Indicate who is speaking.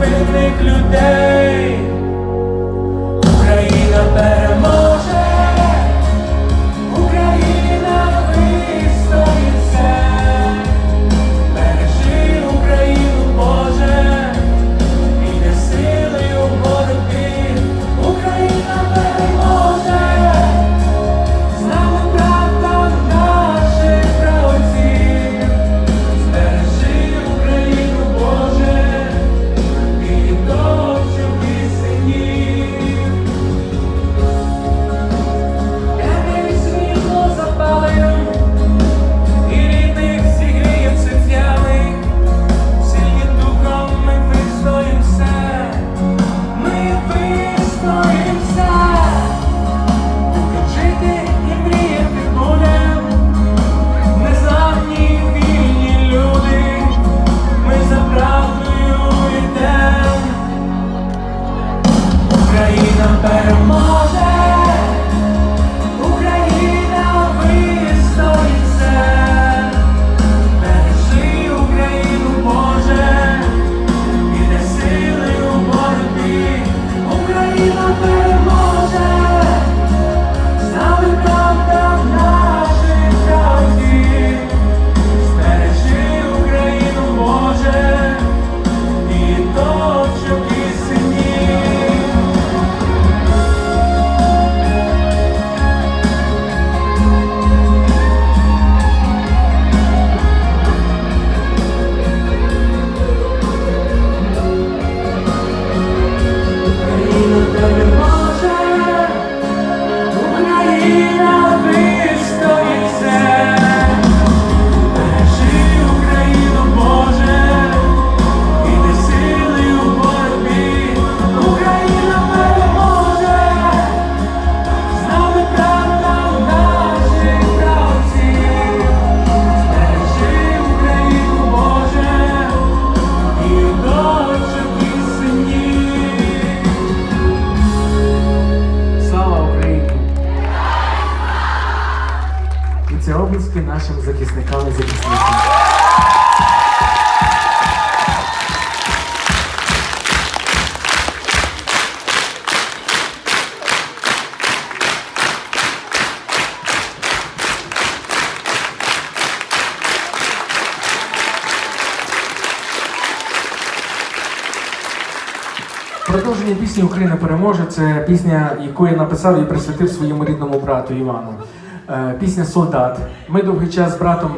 Speaker 1: невинних людей. 像白日梦。оплески нашим захисникам і захисникам. Продовження пісні Україна переможе це пісня, яку я написав і присвятив своєму рідному брату Івану. Е, пісня Солдат. Ми довгий час з братом.